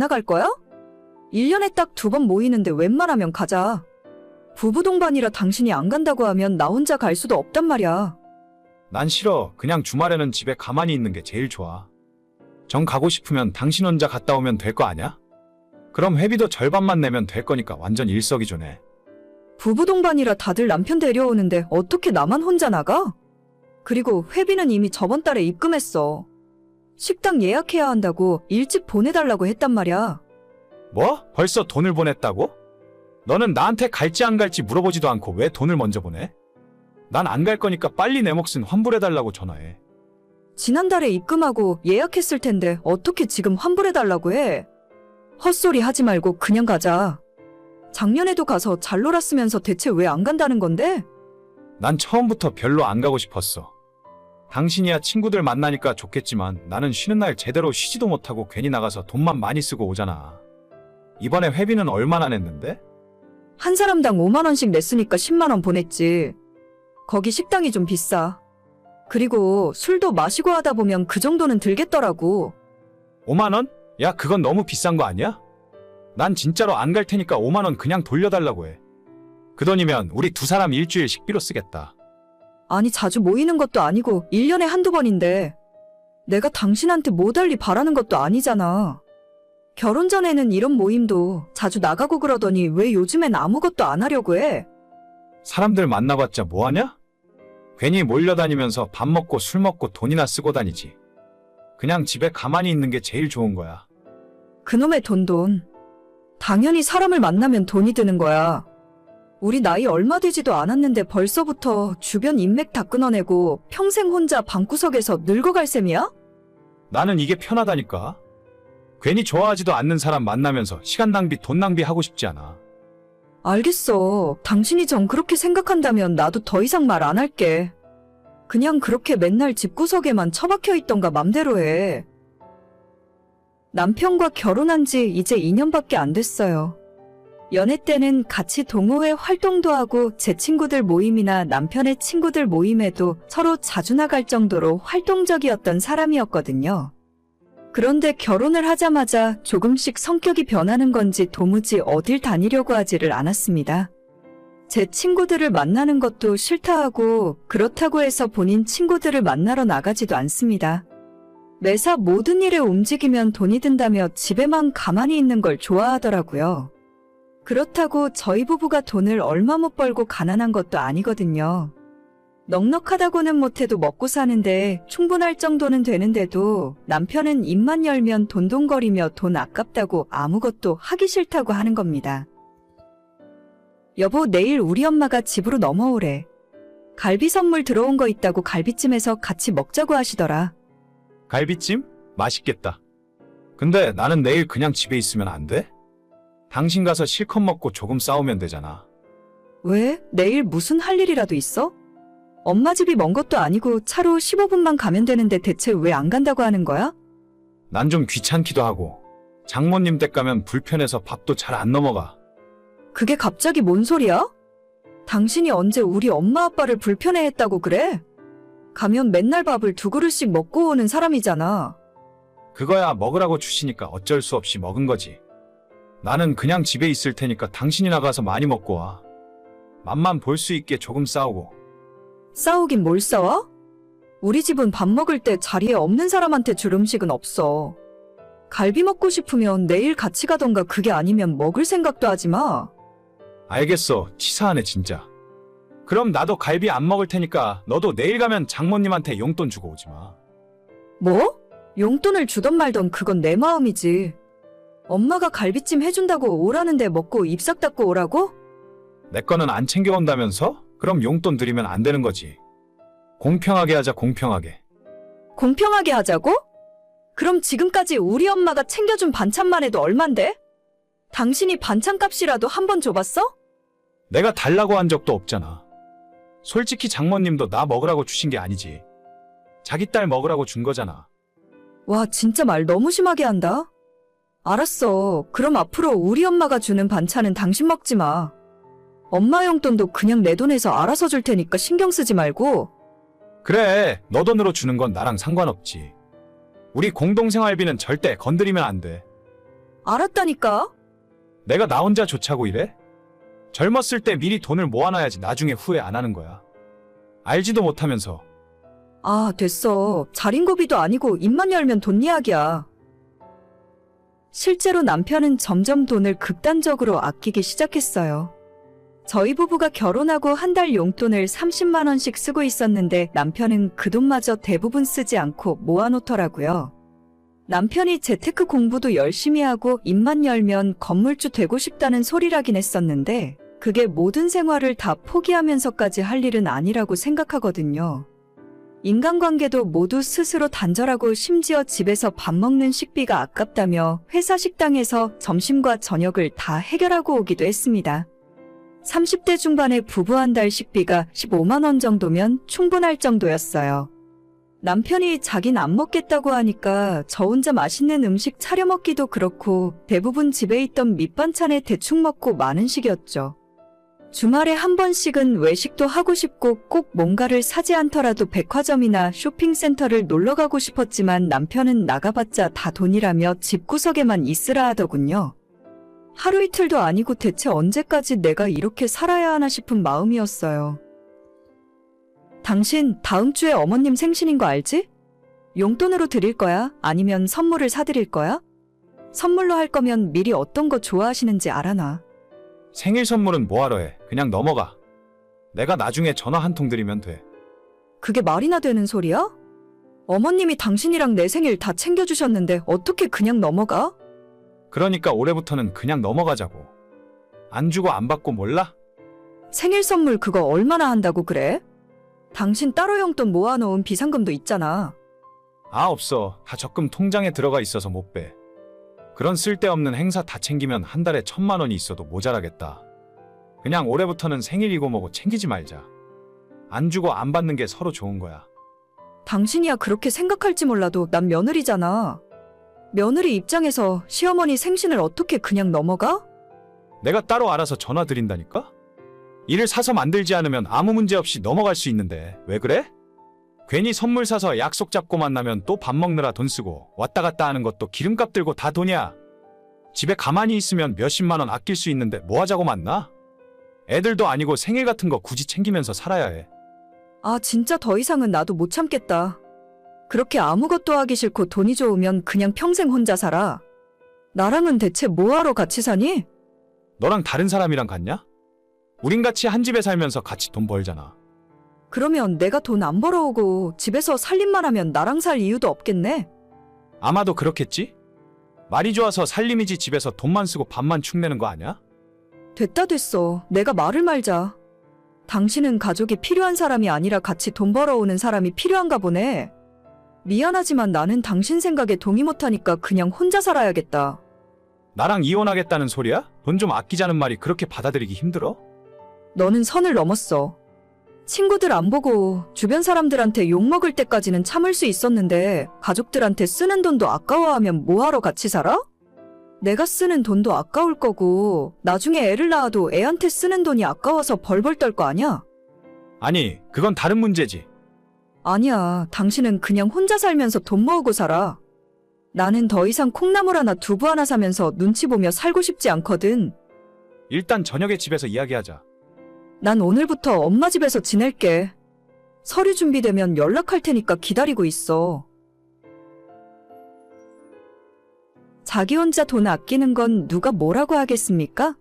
나갈 거야? 1년에 딱 두 번 모이는데 웬만하면 가자. 부부 동반이라 당신이 안 간다고 하면 나 혼자 갈 수도 없단 말이야. 난 싫어. 그냥 주말에는 집에 가만히 있는 게 제일 좋아. 정 가고 싶으면 당신 혼자 갔다 오면 될 거 아냐? 그럼 회비도 절반만 내면 될 거니까 완전 일석이조네. 부부 동반이라 다들 남편 데려오는데 어떻게 나만 혼자 나가? 그리고 회비는 이미 저번 달에 입금했어. 식당 예약해야 한다고 일찍 보내달라고 했단 말이야. 뭐? 벌써 돈을 보냈다고? 너는 나한테 갈지 안 갈지 물어보지도 않고 왜 돈을 먼저 보내? 난 안 갈 거니까 빨리 내 몫은 환불해달라고 전화해. 지난달에 입금하고 예약했을 텐데 어떻게 지금 환불해달라고 해? 헛소리 하지 말고 그냥 가자. 작년에도 가서 잘 놀았으면서 대체 왜 안 간다는 건데? 난 처음부터 별로 안 가고 싶었어. 당신이야 친구들 만나니까 좋겠지만 나는 쉬는 날 제대로 쉬지도 못하고 괜히 나가서 돈만 많이 쓰고 오잖아. 이번에 회비는 얼마나 냈는데? 한 사람당 5만원씩 냈으니까 10만원 보냈지. 거기 식당이 좀 비싸. 그리고 술도 마시고 하다 보면 그 정도는 들겠더라고. 5만 원? 야, 그건 너무 비싼 거 아니야? 난 진짜로 안 갈 테니까 5만 원 그냥 돌려달라고 해. 그 돈이면 우리 두 사람 일주일 식비로 쓰겠다. 아니, 자주 모이는 것도 아니고 1년에 한두 번인데. 내가 당신한테 뭐 달리 바라는 것도 아니잖아. 결혼 전에는 이런 모임도 자주 나가고 그러더니 왜 요즘엔 아무것도 안 하려고 해? 사람들 만나봤자 뭐하냐? 괜히 몰려다니면서 밥 먹고 술 먹고 돈이나 쓰고 다니지. 그냥 집에 가만히 있는 게 제일 좋은 거야. 그놈의 돈 돈. 당연히 사람을 만나면 돈이 드는 거야. 우리 나이 얼마 되지도 않았는데 벌써부터 주변 인맥 다 끊어내고 평생 혼자 방구석에서 늙어갈 셈이야? 나는 이게 편하다니까. 괜히 좋아하지도 않는 사람 만나면서 시간 낭비, 돈 낭비 하고 싶지 않아. 알겠어. 당신이 정 그렇게 생각한다면 나도 더 이상 말 안 할게. 그냥 그렇게 맨날 집구석에만 처박혀 있던가 맘대로 해. 남편과 결혼한 지 이제 2년밖에 안 됐어요. 연애 때는 같이 동호회 활동도 하고 제 친구들 모임이나 남편의 친구들 모임에도 서로 자주 나갈 정도로 활동적이었던 사람이었거든요. 그런데 결혼을 하자마자 조금씩 성격이 변하는 건지 도무지 어딜 다니려고 하지를 않았습니다. 제 친구들을 만나는 것도 싫다 하고 그렇다고 해서 본인 친구들을 만나러 나가지도 않습니다. 매사 모든 일에 움직이면 돈이 든다며 집에만 가만히 있는 걸 좋아하더라고요. 그렇다고 저희 부부가 돈을 얼마 못 벌고 가난한 것도 아니거든요. 넉넉하다고는 못해도 먹고 사는데 충분할 정도는 되는데도 남편은 입만 열면 돈돈거리며 돈 아깝다고 아무것도 하기 싫다고 하는 겁니다. 여보, 내일 우리 엄마가 집으로 넘어오래. 갈비 선물 들어온 거 있다고 갈비찜에서 같이 먹자고 하시더라. 갈비찜? 맛있겠다. 근데 나는 내일 그냥 집에 있으면 안 돼? 당신 가서 실컷 먹고 조금 싸우면 되잖아. 왜? 내일 무슨 할 일이라도 있어? 엄마 집이 먼 것도 아니고 차로 15분만 가면 되는데 대체 왜 안 간다고 하는 거야? 난 좀 귀찮기도 하고. 장모님 댁 가면 불편해서 밥도 잘 안 넘어가. 그게 갑자기 뭔 소리야? 당신이 언제 우리 엄마 아빠를 불편해 했다고 그래? 가면 맨날 밥을 두 그릇씩 먹고 오는 사람이잖아. 그거야 먹으라고 주시니까 어쩔 수 없이 먹은 거지. 나는 그냥 집에 있을 테니까 당신이 나가서 많이 먹고 와. 맛만 볼 수 있게 조금 싸우고. 싸우긴 뭘 싸워? 우리 집은 밥 먹을 때 자리에 없는 사람한테 줄 음식은 없어. 갈비 먹고 싶으면 내일 같이 가던가 그게 아니면 먹을 생각도 하지 마. 알겠어. 치사하네 진짜. 그럼 나도 갈비 안 먹을 테니까 너도 내일 가면 장모님한테 용돈 주고 오지 마. 뭐? 용돈을 주던 말던 그건 내 마음이지. 엄마가 갈비찜 해준다고 오라는데 먹고 입 싹 닦고 오라고? 내 거는 안 챙겨온다면서? 그럼 용돈 드리면 안 되는 거지. 공평하게 하자 공평하게. 공평하게 하자고? 그럼 지금까지 우리 엄마가 챙겨준 반찬만 해도 얼만데? 당신이 반찬값이라도 한 번 줘봤어? 내가 달라고 한 적도 없잖아. 솔직히 장모님도 나 먹으라고 주신 게 아니지. 자기 딸 먹으라고 준 거잖아. 와, 진짜 말 너무 심하게 한다. 알았어. 그럼 앞으로 우리 엄마가 주는 반찬은 당신 먹지 마. 엄마 용돈도 그냥 내 돈에서 알아서 줄 테니까 신경 쓰지 말고. 그래, 너 돈으로 주는 건 나랑 상관없지. 우리 공동생활비는 절대 건드리면 안 돼. 알았다니까? 내가 나 혼자 좋자고 이래? 젊었을 때 미리 돈을 모아놔야지 나중에 후회 안 하는 거야. 알지도 못하면서 아, 됐어. 자린고비도 아니고 입만 열면 돈 이야기야. 실제로 남편은 점점 돈을 극단적으로 아끼기 시작했어요. 저희 부부가 결혼하고 한 달 용돈을 30만원씩 쓰고 있었는데 남편은 그 돈마저 대부분 쓰지 않고 모아놓더라고요. 남편이 재테크 공부도 열심히 하고 입만 열면 건물주 되고 싶다는 소리라긴 했었는데 그게 모든 생활을 다 포기하면서까지 할 일은 아니라고 생각하거든요. 인간관계도 모두 스스로 단절하고 심지어 집에서 밥 먹는 식비가 아깝다며 회사 식당에서 점심과 저녁을 다 해결하고 오기도 했습니다. 30대 중반의 부부 한 달 식비가 15만원 정도면 충분할 정도였어요. 남편이 자긴 안 먹겠다고 하니까 저 혼자 맛있는 음식 차려 먹기도 그렇고 대부분 집에 있던 밑반찬에 대충 먹고 마는 식이었죠. 주말에 한 번씩은 외식도 하고 싶고 꼭 뭔가를 사지 않더라도 백화점이나 쇼핑센터를 놀러 가고 싶었지만 남편은 나가봤자 다 돈이라며 집구석에만 있으라 하더군요. 하루 이틀도 아니고 대체 언제까지 내가 이렇게 살아야 하나 싶은 마음이었어요. 당신 다음 주에 어머님 생신인 거 알지? 용돈으로 드릴 거야? 아니면 선물을 사드릴 거야? 선물로 할 거면 미리 어떤 거 좋아하시는지 알아놔. 생일 선물은 뭐하러 해? 그냥 넘어가. 내가 나중에 전화 한 통 드리면 돼. 그게 말이나 되는 소리야? 어머님이 당신이랑 내 생일 다 챙겨주셨는데 어떻게 그냥 넘어가? 그러니까 올해부터는 그냥 넘어가자고. 안 주고 안 받고 몰라? 생일 선물 그거 얼마나 한다고 그래? 당신 따로 용돈 모아놓은 비상금도 있잖아. 아, 없어. 다 적금 통장에 들어가 있어서 못 빼. 그런 쓸데없는 행사 다 챙기면 한 달에 천만 원이 있어도 모자라겠다. 그냥 올해부터는 생일이고 뭐고 챙기지 말자. 안 주고 안 받는 게 서로 좋은 거야. 당신이야 그렇게 생각할지 몰라도 난 며느리잖아. 며느리 입장에서 시어머니 생신을 어떻게 그냥 넘어가? 내가 따로 알아서 전화 드린다니까? 일을 사서 만들지 않으면 아무 문제 없이 넘어갈 수 있는데 왜 그래? 괜히 선물 사서 약속 잡고 만나면 또 밥 먹느라 돈 쓰고 왔다 갔다 하는 것도 기름값 들고 다 돈이야. 집에 가만히 있으면 몇십만 원 아낄 수 있는데 뭐 하자고 만나? 애들도 아니고 생일 같은 거 굳이 챙기면서 살아야 해. 아 진짜 더 이상은 나도 못 참겠다. 그렇게 아무것도 하기 싫고 돈이 좋으면 그냥 평생 혼자 살아. 나랑은 대체 뭐하러 같이 사니? 너랑 다른 사람이랑 같냐? 우린 같이 한 집에 살면서 같이 돈 벌잖아. 그러면 내가 돈 안 벌어오고 집에서 살림만 하면 나랑 살 이유도 없겠네. 아마도 그렇겠지? 말이 좋아서 살림이지 집에서 돈만 쓰고 밥만 축내는 거 아니야? 됐다 됐어. 내가 말을 말자. 당신은 가족이 필요한 사람이 아니라 같이 돈 벌어오는 사람이 필요한가 보네. 미안하지만 나는 당신 생각에 동의 못하니까 그냥 혼자 살아야겠다. 나랑 이혼하겠다는 소리야? 돈 좀 아끼자는 말이 그렇게 받아들이기 힘들어? 너는 선을 넘었어. 친구들 안 보고 주변 사람들한테 욕먹을 때까지는 참을 수 있었는데 가족들한테 쓰는 돈도 아까워하면 뭐하러 같이 살아? 내가 쓰는 돈도 아까울 거고 나중에 애를 낳아도 애한테 쓰는 돈이 아까워서 벌벌 떨 거 아니야? 아니, 그건 다른 문제지. 아니야. 당신은 그냥 혼자 살면서 돈 모으고 살아. 나는 더 이상 콩나물 하나 두부 하나 사면서 눈치 보며 살고 싶지 않거든. 일단 저녁에 집에서 이야기하자. 난 오늘부터 엄마 집에서 지낼게. 서류 준비되면 연락할 테니까 기다리고 있어. 자기 혼자 돈 아끼는 건 누가 뭐라고 하겠습니까?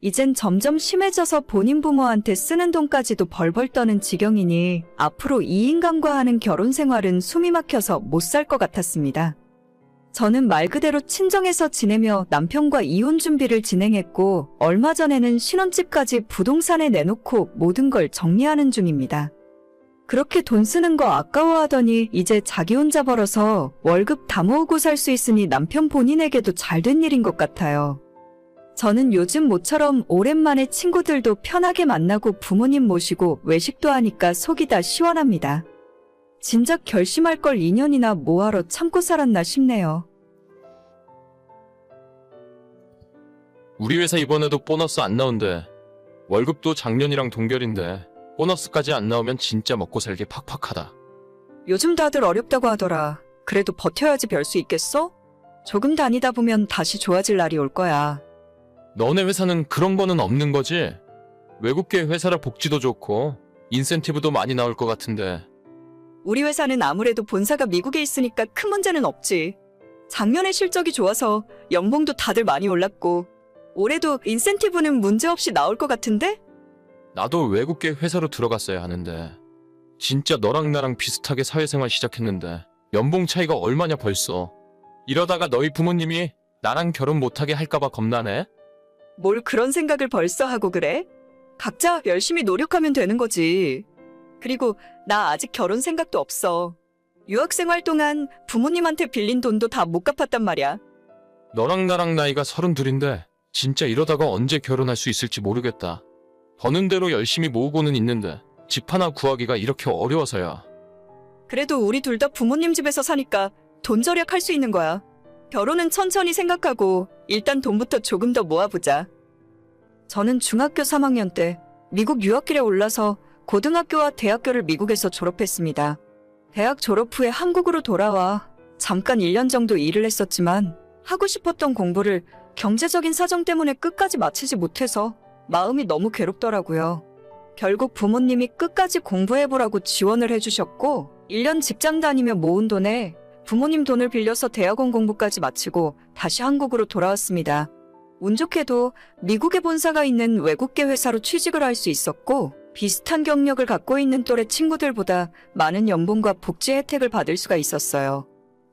이젠 점점 심해져서 본인 부모한테 쓰는 돈까지도 벌벌 떠는 지경이니 앞으로 이 인간과 하는 결혼 생활은 숨이 막혀서 못 살 것 같았습니다. 저는 말 그대로 친정에서 지내며 남편과 이혼 준비를 진행했고 얼마 전에는 신혼집까지 부동산에 내놓고 모든 걸 정리하는 중입니다. 그렇게 돈 쓰는 거 아까워하더니 이제 자기 혼자 벌어서 월급 다 모으고 살 수 있으니 남편 본인에게도 잘 된 일인 것 같아요. 저는 요즘 모처럼 오랜만에 친구들도 편하게 만나고 부모님 모시고 외식도 하니까 속이 다 시원합니다. 진작 결심할 걸 2년이나 뭐하러 참고 살았나 싶네요. 우리 회사 이번에도 보너스 안 나온대. 월급도 작년이랑 동결인데 보너스까지 안 나오면 진짜 먹고 살기 팍팍하다. 요즘 다들 어렵다고 하더라. 그래도 버텨야지 별 수 있겠어? 조금 다니다 보면 다시 좋아질 날이 올 거야. 너네 회사는 그런 거는 없는 거지? 외국계 회사라 복지도 좋고 인센티브도 많이 나올 것 같은데 우리 회사는 아무래도 본사가 미국에 있으니까 큰 문제는 없지. 작년에 실적이 좋아서 연봉도 다들 많이 올랐고, 올해도 인센티브는 문제없이 나올 것 같은데? 나도 외국계 회사로 들어갔어야 하는데 진짜 너랑 나랑 비슷하게 사회생활 시작했는데 연봉 차이가 얼마냐 벌써 이러다가 너희 부모님이 나랑 결혼 못하게 할까봐 겁나네? 뭘 그런 생각을 벌써 하고 그래? 각자 열심히 노력하면 되는 거지. 그리고 나 아직 결혼 생각도 없어. 유학생활 동안 부모님한테 빌린 돈도 다 못 갚았단 말이야. 너랑 나랑 나이가 서른 둘인데 진짜 이러다가 언제 결혼할 수 있을지 모르겠다. 버는 대로 열심히 모으고는 있는데 집 하나 구하기가 이렇게 어려워서야. 그래도 우리 둘 다 부모님 집에서 사니까 돈 절약할 수 있는 거야. 결혼은 천천히 생각하고 일단 돈부터 조금 더 모아보자. 저는 중학교 3학년 때 미국 유학길에 올라서 고등학교와 대학교를 미국에서 졸업했습니다. 대학 졸업 후에 한국으로 돌아와 잠깐 1년 정도 일을 했었지만 하고 싶었던 공부를 경제적인 사정 때문에 끝까지 마치지 못해서 마음이 너무 괴롭더라고요. 결국 부모님이 끝까지 공부해보라고 지원을 해주셨고, 1년 직장 다니며 모은 돈에 부모님 돈을 빌려서 대학원 공부까지 마치고 다시 한국으로 돌아왔습니다. 운 좋게도 미국에 본사가 있는 외국계 회사로 취직을 할 수 있었고, 비슷한 경력을 갖고 있는 또래 친구들보다 많은 연봉과 복지 혜택을 받을 수가 있었어요.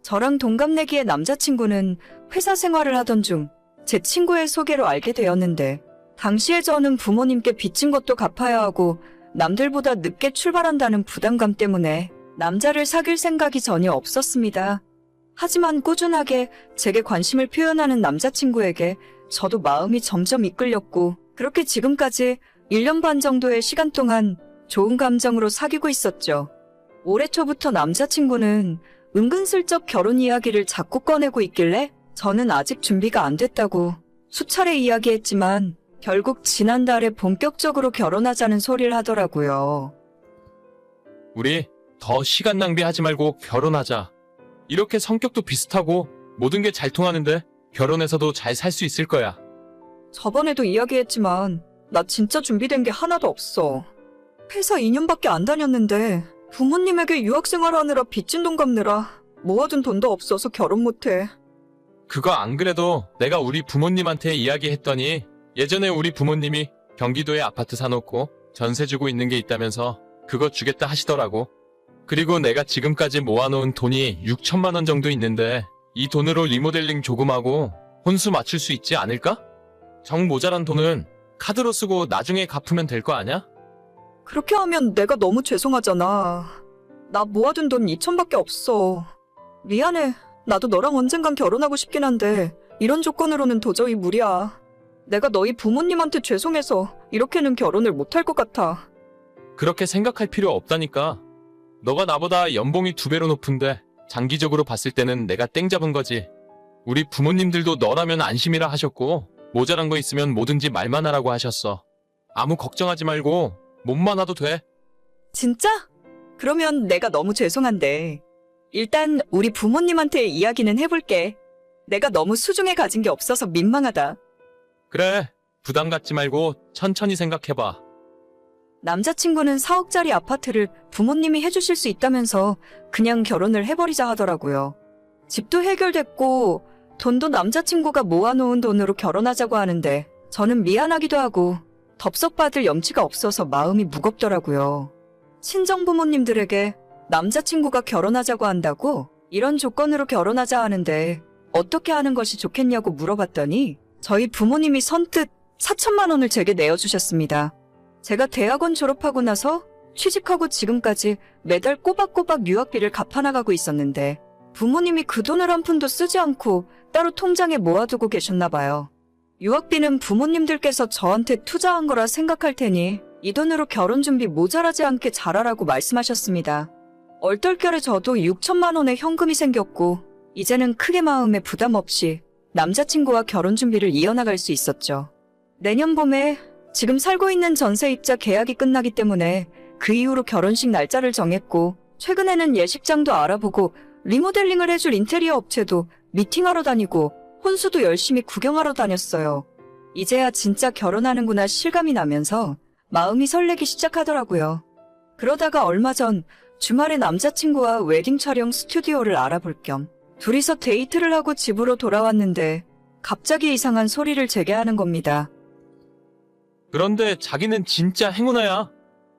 저랑 동갑내기의 남자친구는 회사 생활을 하던 중 제 친구의 소개로 알게 되었는데, 당시에 저는 부모님께 빚진 것도 갚아야 하고 남들보다 늦게 출발한다는 부담감 때문에 남자를 사귈 생각이 전혀 없었습니다. 하지만 꾸준하게 제게 관심을 표현하는 남자친구에게 저도 마음이 점점 이끌렸고 그렇게 지금까지 1년 반 정도의 시간 동안 좋은 감정으로 사귀고 있었죠. 올해 초부터 남자친구는 은근슬쩍 결혼 이야기를 자꾸 꺼내고 있길래 저는 아직 준비가 안 됐다고 수차례 이야기했지만 결국 지난달에 본격적으로 결혼하자는 소리를 하더라고요. 우리 더 시간 낭비하지 말고 결혼하자. 이렇게 성격도 비슷하고 모든 게 잘 통하는데 결혼해서도 잘 살 수 있을 거야. 저번에도 이야기했지만 나 진짜 준비된 게 하나도 없어. 회사 2년밖에 안 다녔는데 부모님에게 유학생활 하느라 빚진 돈 갚느라 모아둔 돈도 없어서 결혼 못해. 그거 안 그래도 내가 우리 부모님한테 이야기했더니 예전에 우리 부모님이 경기도에 아파트 사놓고 전세 주고 있는 게 있다면서 그거 주겠다 하시더라고. 그리고 내가 지금까지 모아놓은 돈이 6천만 원 정도 있는데 이 돈으로 리모델링 조금 하고 혼수 맞출 수 있지 않을까? 정 모자란 돈은 카드로 쓰고 나중에 갚으면 될 거 아냐? 그렇게 하면 내가 너무 죄송하잖아. 나 모아둔 돈 2천밖에 없어. 미안해. 나도 너랑 언젠간 결혼하고 싶긴 한데 이런 조건으로는 도저히 무리야. 내가 너희 부모님한테 죄송해서 이렇게는 결혼을 못할 것 같아. 그렇게 생각할 필요 없다니까. 너가 나보다 연봉이 두 배로 높은데 장기적으로 봤을 때는 내가 땡 잡은 거지. 우리 부모님들도 너라면 안심이라 하셨고 모자란 거 있으면 뭐든지 말만 하라고 하셨어. 아무 걱정하지 말고 몸만 와도 돼. 진짜? 그러면 내가 너무 죄송한데. 일단 우리 부모님한테 이야기는 해볼게. 내가 너무 수중에 가진 게 없어서 민망하다. 그래. 부담 갖지 말고 천천히 생각해봐. 남자친구는 4억짜리 아파트를 부모님이 해주실 수 있다면서 그냥 결혼을 해버리자 하더라고요. 집도 해결됐고 돈도 남자친구가 모아놓은 돈으로 결혼하자고 하는데 저는 미안하기도 하고 덥석받을 염치가 없어서 마음이 무겁더라고요. 친정 부모님들에게 남자친구가 결혼하자고 한다고 이런 조건으로 결혼하자 하는데 어떻게 하는 것이 좋겠냐고 물어봤더니 저희 부모님이 선뜻 4천만 원을 제게 내어주셨습니다. 제가 대학원 졸업하고 나서 취직하고 지금까지 매달 꼬박꼬박 유학비를 갚아나가고 있었는데 부모님이 그 돈을 한 푼도 쓰지 않고 따로 통장에 모아두고 계셨나 봐요. 유학비는 부모님들께서 저한테 투자한 거라 생각할 테니 이 돈으로 결혼 준비 모자라지 않게 잘하라고 말씀하셨습니다. 얼떨결에 저도 6천만 원의 현금이 생겼고 이제는 크게 마음에 부담 없이 남자친구와 결혼 준비를 이어나갈 수 있었죠. 내년 봄에 지금 살고 있는 전세입자 계약이 끝나기 때문에 그 이후로 결혼식 날짜를 정했고 최근에는 예식장도 알아보고 리모델링을 해줄 인테리어 업체도 미팅하러 다니고 혼수도 열심히 구경하러 다녔어요. 이제야 진짜 결혼하는구나 실감이 나면서 마음이 설레기 시작하더라고요. 그러다가 얼마 전 주말에 남자친구와 웨딩 촬영 스튜디오를 알아볼 겸 둘이서 데이트를 하고 집으로 돌아왔는데 갑자기 이상한 소리를 제게 하는 겁니다. 그런데 자기는 진짜 행운아야.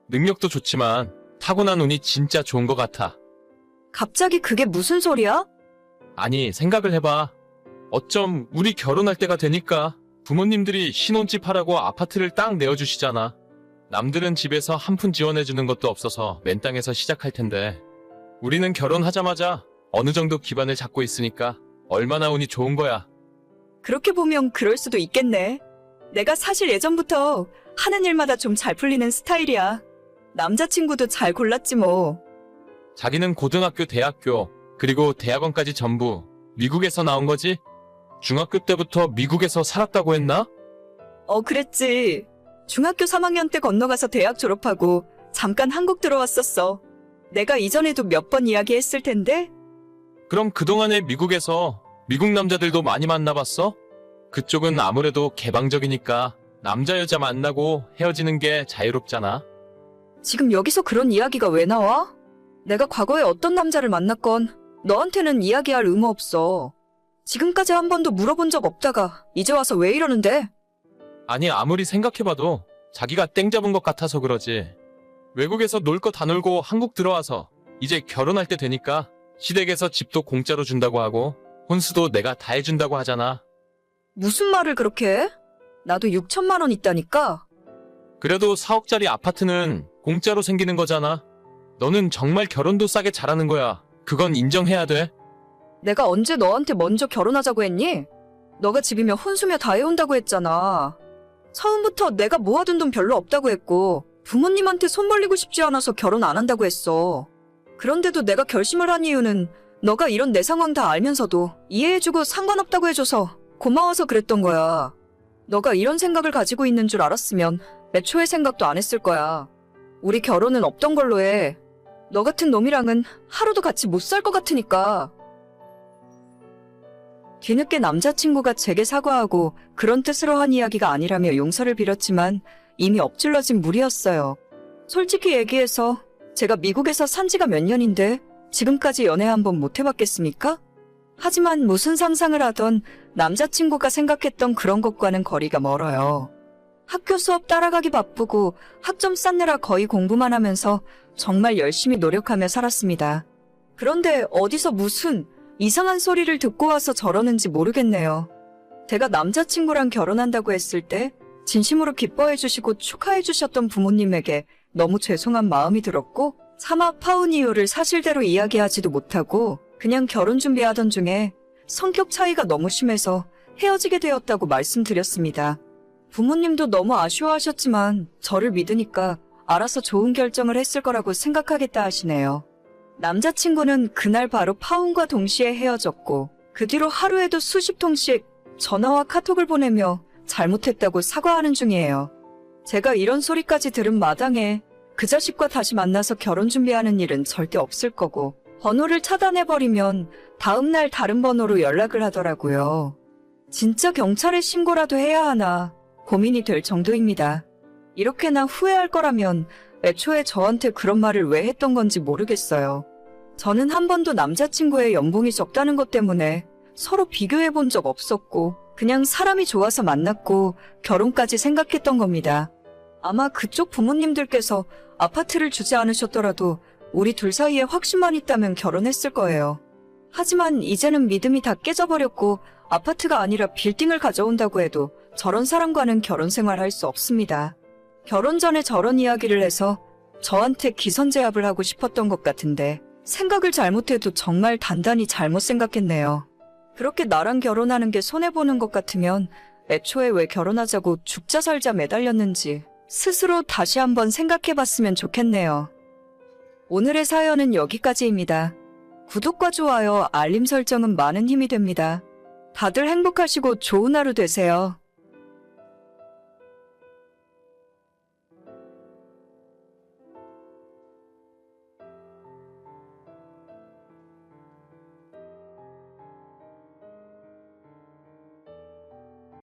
능력도 좋지만 타고난 운이 진짜 좋은 것 같아. 갑자기 그게 무슨 소리야? 아니, 생각을 해봐. 어쩜 우리 결혼할 때가 되니까 부모님들이 신혼집 하라고 아파트를 딱 내어주시잖아. 남들은 집에서 한 푼 지원해주는 것도 없어서 맨 땅에서 시작할 텐데. 우리는 결혼하자마자 어느 정도 기반을 잡고 있으니까 얼마나 운이 좋은 거야. 그렇게 보면 그럴 수도 있겠네. 내가 사실 예전부터 하는 일마다 좀 잘 풀리는 스타일이야. 남자친구도 잘 골랐지 뭐. 자기는 고등학교, 대학교, 그리고 대학원까지 전부 미국에서 나온 거지? 중학교 때부터 미국에서 살았다고 했나? 어, 그랬지. 중학교 3학년 때 건너가서 대학 졸업하고 잠깐 한국 들어왔었어. 내가 이전에도 몇 번 이야기했을 텐데 그럼 그동안에 미국에서 미국 남자들도 많이 만나봤어? 그쪽은 아무래도 개방적이니까 남자 여자 만나고 헤어지는 게 자유롭잖아. 지금 여기서 그런 이야기가 왜 나와? 내가 과거에 어떤 남자를 만났건 너한테는 이야기할 의무 없어. 지금까지 한 번도 물어본 적 없다가 이제 와서 왜 이러는데? 아니 아무리 생각해봐도 자기가 땡 잡은 것 같아서 그러지. 외국에서 놀 거 다 놀고 한국 들어와서 이제 결혼할 때 되니까 시댁에서 집도 공짜로 준다고 하고 혼수도 내가 다 해준다고 하잖아. 무슨 말을 그렇게 해? 나도 6천만 원 있다니까? 그래도 4억짜리 아파트는 공짜로 생기는 거잖아. 너는 정말 결혼도 싸게 잘하는 거야. 그건 인정해야 돼. 내가 언제 너한테 먼저 결혼하자고 했니? 너가 집이며 혼수며 다 해온다고 했잖아. 처음부터 내가 모아둔 돈 별로 없다고 했고 부모님한테 손 벌리고 싶지 않아서 결혼 안 한다고 했어. 그런데도 내가 결심을 한 이유는 너가 이런 내 상황 다 알면서도 이해해주고 상관없다고 해줘서 고마워서 그랬던 거야. 너가 이런 생각을 가지고 있는 줄 알았으면 애초에 생각도 안 했을 거야. 우리 결혼은 없던 걸로 해. 너 같은 놈이랑은 하루도 같이 못 살 것 같으니까. 뒤늦게 남자친구가 제게 사과하고 그런 뜻으로 한 이야기가 아니라며 용서를 빌었지만 이미 엎질러진 물이었어요. 솔직히 얘기해서 제가 미국에서 산 지가 몇 년인데 지금까지 연애 한 번 못 해봤겠습니까? 하지만 무슨 상상을 하던 남자친구가 생각했던 그런 것과는 거리가 멀어요. 학교 수업 따라가기 바쁘고 학점 쌓느라 거의 공부만 하면서 정말 열심히 노력하며 살았습니다. 그런데 어디서 무슨 이상한 소리를 듣고 와서 저러는지 모르겠네요. 제가 남자친구랑 결혼한다고 했을 때 진심으로 기뻐해 주시고 축하해 주셨던 부모님에게 너무 죄송한 마음이 들었고 차마 파혼 이유를 사실대로 이야기하지도 못하고 그냥 결혼 준비하던 중에 성격 차이가 너무 심해서 헤어지게 되었다고 말씀드렸습니다. 부모님도 너무 아쉬워하셨지만 저를 믿으니까 알아서 좋은 결정을 했을 거라고 생각하겠다 하시네요. 남자친구는 그날 바로 파혼과 동시에 헤어졌고 그 뒤로 하루에도 수십 통씩 전화와 카톡을 보내며 잘못했다고 사과하는 중이에요. 제가 이런 소리까지 들은 마당에 그 자식과 다시 만나서 결혼 준비하는 일은 절대 없을 거고 번호를 차단해버리면 다음날 다른 번호로 연락을 하더라고요. 진짜 경찰에 신고라도 해야 하나 고민이 될 정도입니다. 이렇게나 후회할 거라면 애초에 저한테 그런 말을 왜 했던 건지 모르겠어요. 저는 한 번도 남자친구의 연봉이 적다는 것 때문에 서로 비교해 본 적 없었고, 그냥 사람이 좋아서 만났고, 결혼까지 생각했던 겁니다. 아마 그쪽 부모님들께서 아파트를 주지 않으셨더라도 우리 둘 사이에 확신만 있다면 결혼했을 거예요. 하지만 이제는 믿음이 다 깨져버렸고, 아파트가 아니라 빌딩을 가져온다고 해도 저런 사람과는 결혼 생활할 수 없습니다. 결혼 전에 저런 이야기를 해서 저한테 기선제압을 하고 싶었던 것 같은데 생각을 잘못해도 정말 단단히 잘못 생각했네요. 그렇게 나랑 결혼하는 게 손해보는 것 같으면 애초에 왜 결혼하자고 죽자 살자 매달렸는지 스스로 다시 한번 생각해봤으면 좋겠네요. 오늘의 사연은 여기까지입니다. 구독과 좋아요, 알림 설정은 많은 힘이 됩니다. 다들 행복하시고 좋은 하루 되세요.